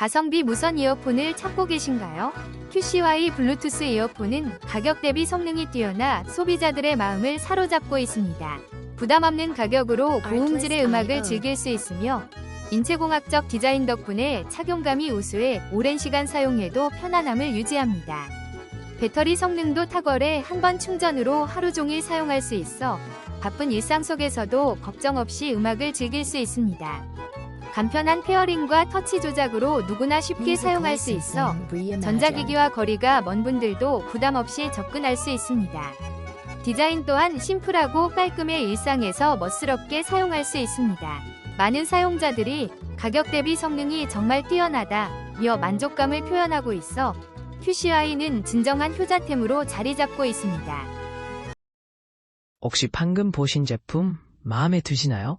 가성비 무선 이어폰을 찾고 계신가요? QCY 블루투스 이어폰은 가격 대비 성능이 뛰어나 소비자들의 마음을 사로잡고 있습니다. 부담 없는 가격으로 고음질의 음악을 즐길 수 있으며 인체공학적 디자인 덕분에 착용감이 우수해 오랜 시간 사용해도 편안함을 유지합니다. 배터리 성능도 탁월해 한 번 충전으로 하루 종일 사용할 수 있어 바쁜 일상 속에서도 걱정 없이 음악을 즐길 수 있습니다. 간편한 페어링과 터치 조작으로 누구나 쉽게 사용할 수 있어 전자기기와 거리가 먼 분들도 부담 없이 접근할 수 있습니다. 디자인 또한 심플하고 깔끔해 일상에서 멋스럽게 사용할 수 있습니다. 많은 사용자들이 가격 대비 성능이 정말 뛰어나다며 만족감을 표현하고 있어 QCY는 진정한 효자템으로 자리 잡고 있습니다. 혹시 방금 보신 제품 마음에 드시나요?